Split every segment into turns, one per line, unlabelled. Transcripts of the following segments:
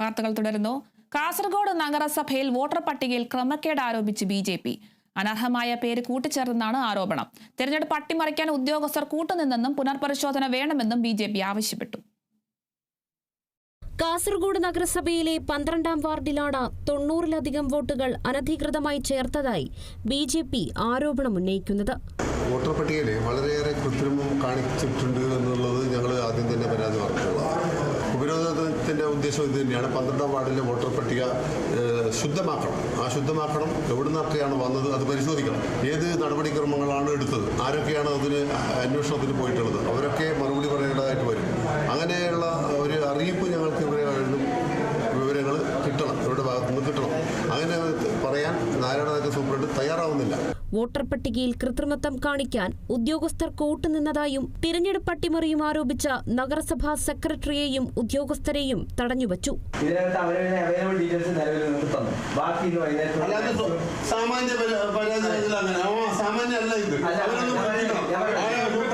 വാർത്തകൾ തുടരുന്നു. കാസർഗോഡ് നഗരസഭയിൽ വോട്ടർ പട്ടികയിൽ ക്രമക്കേട് ആരോപിച്ച് ബി ജെ പി. അനർഹമായ പേര് കൂട്ടിച്ചേർന്നാണ് ആരോപണം. തെരഞ്ഞെടുപ്പ് അട്ടിമറിക്കാൻ ഉദ്യോഗസ്ഥർ കൂട്ടുനിന്നെന്നും പുനർപരിശോധന വേണമെന്നും ബി ആവശ്യപ്പെട്ടു.
കാസർഗോഡ് നഗരസഭയിലെ പന്ത്രണ്ടാം വാർഡിലാണ് തൊണ്ണൂറിലധികം വോട്ടുകൾ അനധികൃതമായി ചേർത്തതായി ബി ജെ പി ആരോപണമുന്നയിക്കുന്നത്
വോട്ടർ പട്ടികയിൽ വളരെയേറെ കൃത്രിമം കാണിച്ചിട്ടുണ്ട് എന്നുള്ളത് ഉദ്ദേശം ഇത് തന്നെയാണ്. പന്ത്രണ്ടാം വാർഡിലെ വോട്ടർ പട്ടിക ശുദ്ധമാക്കണം. ആ ശുദ്ധമാക്കണം എവിടെ നിന്നൊക്കെയാണ് വന്നത് അത് പരിശോധിക്കണം. ഏത് നടപടിക്രമങ്ങളാണ് എടുത്തത്? ആരൊക്കെയാണ് അതിന് അന്വേഷണത്തിന് പോയിട്ടുള്ളത്? അവരൊക്കെ മറുപടി പറയേണ്ടതായിട്ട് വരും. അങ്ങനെയുള്ള കിട്ടണം അങ്ങനെ പറയാൻ നാരായണ സൂപ്രണ്ട് തയ്യാറാവുന്നില്ല.
വോട്ടർ പട്ടികയിൽ കൃത്രിമത്വം കാണിക്കാൻ ഉദ്യോഗസ്ഥർ കൂട്ടുനിന്നതായും തിരഞ്ഞെടുപ്പ് അട്ടിമറിയും ആരോപിച്ച നഗരസഭാ സെക്രട്ടറിയെയും ഉദ്യോഗസ്ഥരെയും തടഞ്ഞുവച്ചു.
സാമാന്യ സാമാന്യ അല്ല
ഡീറ്റെയിൽസ്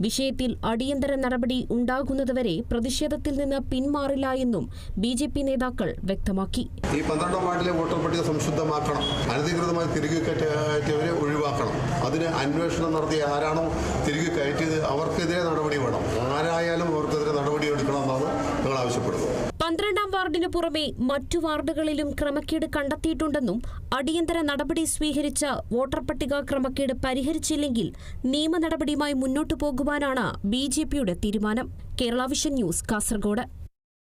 വിഷയത്തിൽ അടിയന്തര നടപടി ഉണ്ടാകുന്നതുവരെ പ്രതിഷേധത്തിൽ നിന്ന് പിന്മാറില്ല എന്നും ബി ജെ പി നേതാക്കൾ വ്യക്തമാക്കി.
ഈ പന്ത്രണ്ടാം വാർഡിലെ വോട്ടർ പട്ടിക സംശുദ്ധമാക്കണം. അനധികൃതമായി തിരികെ കയറ്റിയവരെ ഒഴിവാക്കണം. അതിന് അന്വേഷണം നടത്തിയ ആരാണോ തിരികെ കയറ്റിയത്
വാർഡിനു പുറമെ മറ്റു വാർഡുകളിലും ക്രമക്കേട് കണ്ടെത്തിയിട്ടുണ്ടെന്നും അടിയന്തര നടപടി സ്വീകരിച്ച വോട്ടർ പട്ടിക ക്രമക്കേട് പരിഹരിച്ചില്ലെങ്കിൽ നിയമ നടപടിയുമായി മുന്നോട്ടു പോകുവാനാണ് ബി തീരുമാനം. Kerala vision news Kasaragod.